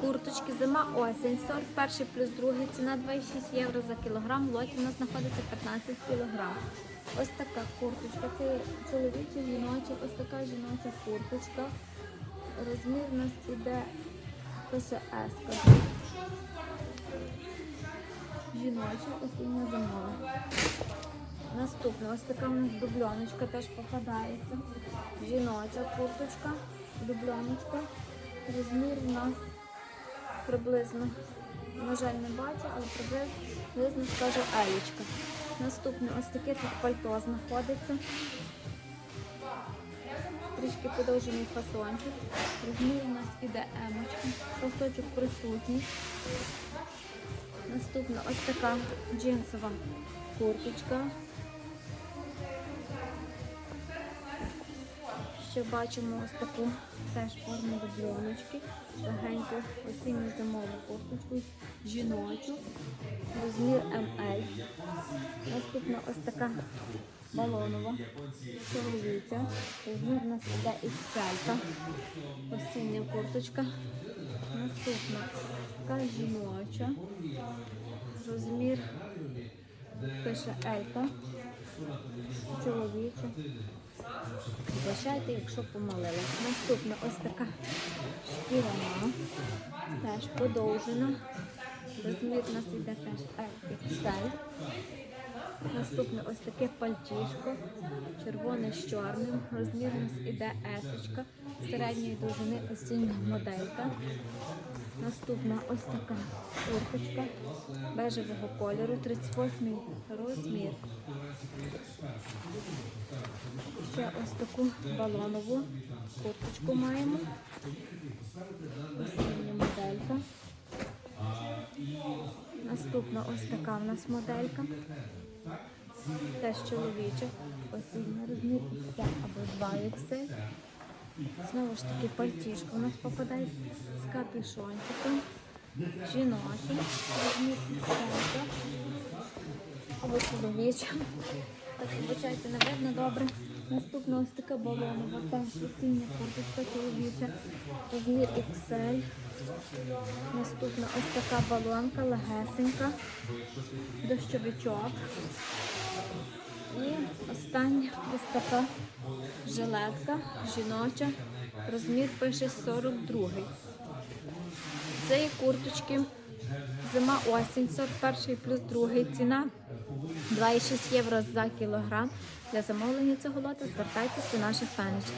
Курточки зима осінь, сорт перший плюс другий, ціна 2,6 євро за кілограм. Лоті у нас знаходиться 15 кілограм. Ось така курточка. Це чоловіча, жіноча, ось така жіноча курточка. Розмір у нас іде пише S. Жіноча, осіння зимова. Наступна, ось така у нас дубльоночка теж попадається. Жіноча курточка, дубльоночка. Розмір у нас приблизно, на жаль, не бачу, але приблизно скажу елічка. Наступне ось таке тут пальто знаходиться. Трішки подовжений фасончик. Розмір у нас іде емочка. Фасочок присутній. Наступна ось така джинсова курточка. Ще бачимо ось таку теж форму дубльоночки, легеньку осінню зимову курточку, жіночу, розмір МЛ. Наступна ось така балонова, чоловіча, розмір у нас іде XL, осіння курточка. Наступна така жіноча, розмір пише Елька, чоловіча. Вибачайте, якщо помилилась. Наступна ось така шкіряна, теж подовжена. Розмір у нас йде теж XL. Наступне ось таке пальтішко, червоне з чорним. Розмір у нас іде есочка, середньої довжини осіння моделька. Наступна ось така курточка бежевого кольору, 38 розмір. Ще ось таку балонову курточку маємо. Осіння моделька. Наступна ось така в нас моделька. Теж чоловіча. Осіння розмір XL або 2XL. Знову ж таки пальтішка у нас попадає з капюшончиком. Жіночий, розмір XL. Або чоловіча. Так, вибачайте, не добре. Наступна ось така балонова, теж осіння курточка чоловіча, розмір XL. Наступна ось така балонка, легесенька, дощовичок. І остання ось така жилетка жіноча, розмір пише 42. Цієї курточки зима осінь, сорт перший плюс другий. Ціна 2,6 євро за кілограм. Для замовлення цього лота звертайтеся до наших фенечів.